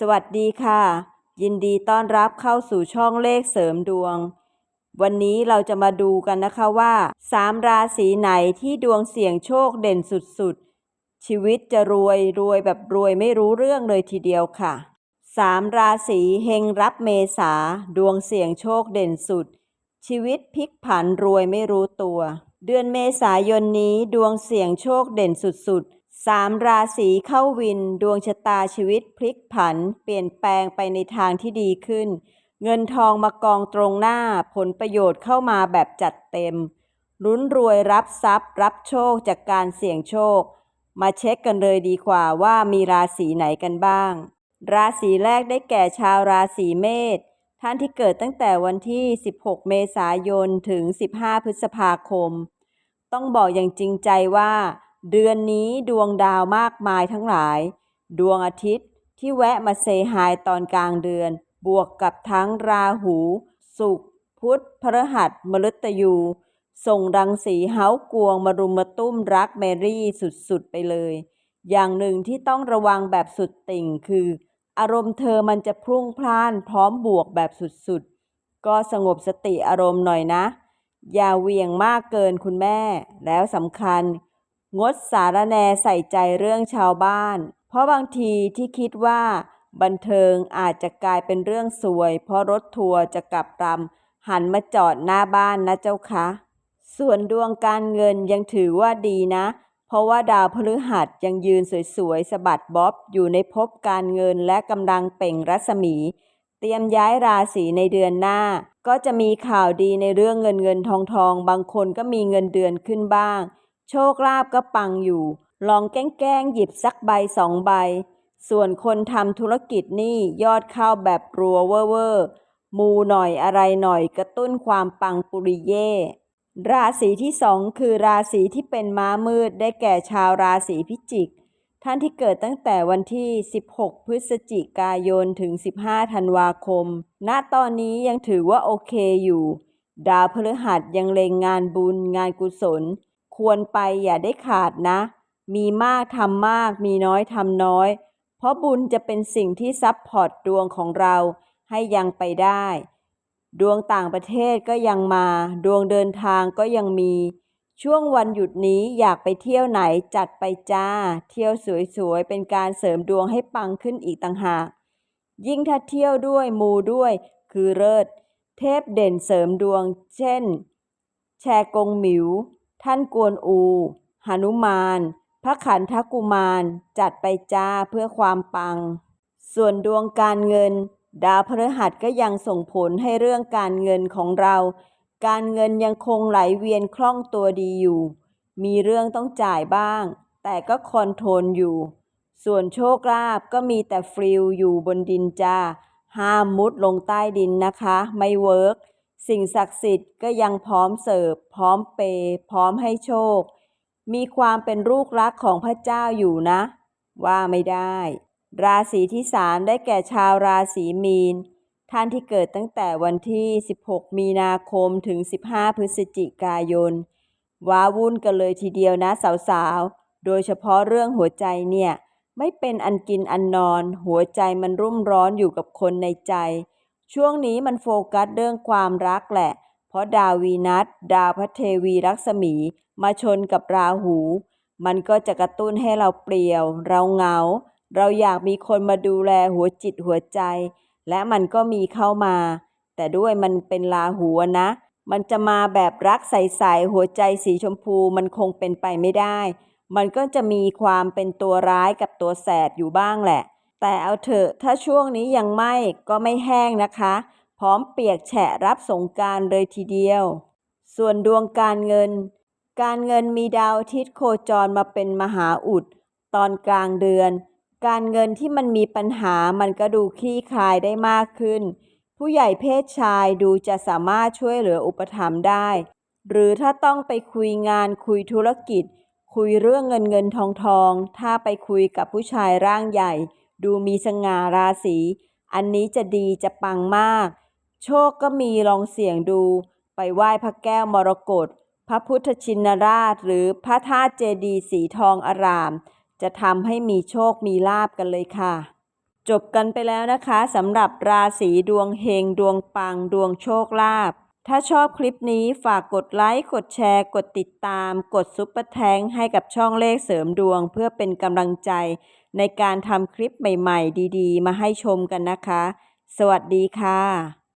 สวัสดีค่ะ ยินดีต้อนรับเข้าสู่ช่องเลขเสริมดวง วันนี้เราจะมาดูกันนะคะว่าสามราศีไหนที่ดวงเสี่ยงโชคเด่นสุดๆ ชีวิตจะรวยรวยแบบรวยไม่รู้เรื่องเลยทีเดียวค่ะสามราศีเฮงรับเมษาดวงเสี่ยงโชคเด่นสุด ชีวิตพลิกผันรวยไม่รู้ตัว เดือนเมษายนนี้ดวงเสี่ยงโชคเด่นสุด สามราศีเข้าวินดวงชะตาชีวิตพลิกผัน เปลี่ยนแปลงไปในทางที่ดีขึ้น เงินทองมากองตรงหน้าผลประโยชน์เข้ามาแบบจัดเต็มลุ้นรวยรับทรัพย์ รับโชคจากการเสี่ยงโชค มาเช็คกันเลยดีกว่าว่ามีราศีไหนกันบ้าง ราศีแรกได้แก่ชาวราศีเมษท่านที่เกิดตั้งแต่วันที่ 16 เมษายนถึง 15 พฤษภาคม ต้องบอกอย่างจริงใจว่า เดือนนี้ดวงดาวมากมายทั้งหลาย ดวงอาทิตย์ที่แวะมาเซฮายตอนกลางเดือน บวกกับทั้งราหูศุกพุธพฤหัสมฤตยู ส่งรังสีเฮากวงมารุมมาตุ้มรักแมรี่สุดๆไปเลย อย่างหนึ่งที่ต้องระวังแบบสุดติ่งคือ อารมณ์เธอมันจะพรุ่งพล่านพร้อมบวกแบบสุดๆ ก็สงบสติอารมณ์หน่อยนะ อย่าเวียงมากเกินคุณแม่ แล้วสำคัญ งดสารแนใส่ใจเรื่องชาวบ้าน เพราะบางทีที่คิดว่า บันเทิงอาจจะกลายเป็นเรื่องสวย เพราะรถทัวร์จะกลับรำหันมาจอดหน้าบ้านนะเจ้าคะส่วนดวงการเงินยังถือว่าดีนะ เพราะว่าดาวพฤหัสยังยืนสวยๆสะบัดบ๊อบอยู่ในภพการเงินและกำลังเป่งรัศมี เตรียมย้ายราศีในเดือนหน้า ก็จะมีข่าวดีในเรื่องเงินเงินทองทอง บางคนก็มีเงินเดือนขึ้นบ้าง โชคลาภก็ปังอยู่ ลองแกล้งๆหยิบสักใบสองใบ ส่วนคนทำธุรกิจนี่ยอดเข้าแบบรัวเวอร์เวอร์มูหน่อยอะไรหน่อยกระตุ้นความปังปุริเย่ราศีที่สองคือราศีที่เป็นม้ามืดได้แก่ชาวราศีพิจิก ท่านที่เกิดตั้งแต่วันที่ 16 พฤศจิกายนถึง 15 ธันวาคม ณ ตอนนี้ยังถือว่าโอเคอยู่ ดาวพฤหัสยังเลงงานบุญงานกุศล ควรไปอย่าได้ขาดนะ มีมากทำมาก มีน้อยทำน้อย เพราะบุญจะเป็นสิ่งที่ซับพอร์ตดวงของเราให้ยังไปได้ ดวงต่างประเทศก็ยังมา ดวงเดินทางก็ยังมี ช่วงวันหยุดนี้อยากไปเที่ยวไหนจัดไปจ้า เที่ยวสวยๆ เป็นการเสริมดวงให้ปังขึ้นอีกต่างหาก ยิ่งถ้าเที่ยวด้วยมูด้วย คือเลิศเทพเด่นเสริมดวง เช่น แชกงหมิว ท่านกวนอูหนุมาน พระขันทกุมาร จัดไปจ้าเพื่อความปัง ส่วนดวงการเงิน ดาวพฤหัสก็ยังส่งผลให้เรื่องการเงินของเรา การเงินยังคงไหลเวียนคล่องตัวดีอยู่ มีเรื่องต้องจ่ายบ้าง แต่ก็คอนโทรลอยู่ ส่วนโชคลาภก็มีแต่ฟลิวอยู่บนดินจ้าห้ามมุดลงใต้ดินนะคะ ไม่เวิร์ก สิ่งศักดิ์สิทธิ์ก็ยังพร้อมเสิร์ฟ พร้อมเปย์พร้อมให้โชค มีความเป็นลูกรักของพระเจ้าอยู่นะ ว่าไม่ได้ ราศีที่สามได้แก่ชาวราศีมีน ท่านที่เกิดตั้งแต่วันที่ 16 มีนาคมถึง 15 พฤศจิกายน ว้าวุ่นกันเลยทีเดียวนะสาวๆ โดยเฉพาะเรื่องหัวใจเนี่ย ไม่เป็นอันกินอันนอน หัวใจมันรุ่มร้อนอยู่กับคนในใจ ช่วงนี้มันโฟกัสเรื่องความรักแหละ เพราะดาววีนัสดาวพระเทวีรักษมี มาชนกับราหู มันก็จะกระตุ้นให้เราเปลี่ยว เราเหงา เราอยากมีคนมาดูแลหัวจิตหัวใจ และมันก็มีเข้ามา แต่ด้วยมันเป็นราหูนะ มันจะมาแบบรักใสๆหัวใจสีชมพูมันคงเป็นไปไม่ได้ มันก็จะมีความเป็นตัวร้ายกับตัวแสบอยู่บ้างแหละ แต่เอาเถอะถ้าช่วงนี้ยังไม่ก็ไม่แห้งนะคะ พร้อมเปียกแฉะรับสงการเลยทีเดียว ส่วนดวงการเงิน การเงินมีดาวอาทิตย์โคจรมาเป็นมหาอุด ตอนกลางเดือน การเงินที่มันมีปัญหามันก็ดูคลี่คลายได้มากขึ้น ผู้ใหญ่เพศชายดูจะสามารถช่วยเหลืออุปถัมภ์ได้ หรือถ้าต้องไปคุยงานคุยธุรกิจ คุยเรื่องเงินเงินทองทอง ถ้าไปคุยกับผู้ชายร่างใหญ่ ดูมีสง่าราศีอันนี้จะดีจะปังมาก โชคก็มีลองเสี่ยงดูไปไหว้พระแก้วมรกตพระพุทธชินราช หรือพระธาตุเจดีสีทองอาราม จะทำให้มีโชคมีลาบกันเลยค่ะ จบกันไปแล้วนะคะสำหรับราศีดวงเฮงดวงปังดวงโชคลาบถ้าชอบคลิปนี้ฝากกดไลค์ กดแชร์ กดติดตาม กดซุปเปอร์แทงให้กับช่องเลขเสริมดวงเพื่อเป็นกำลังใจ ในการทำคลิปใหม่ๆ ดีๆ มาให้ชมกันนะคะ สวัสดีค่ะ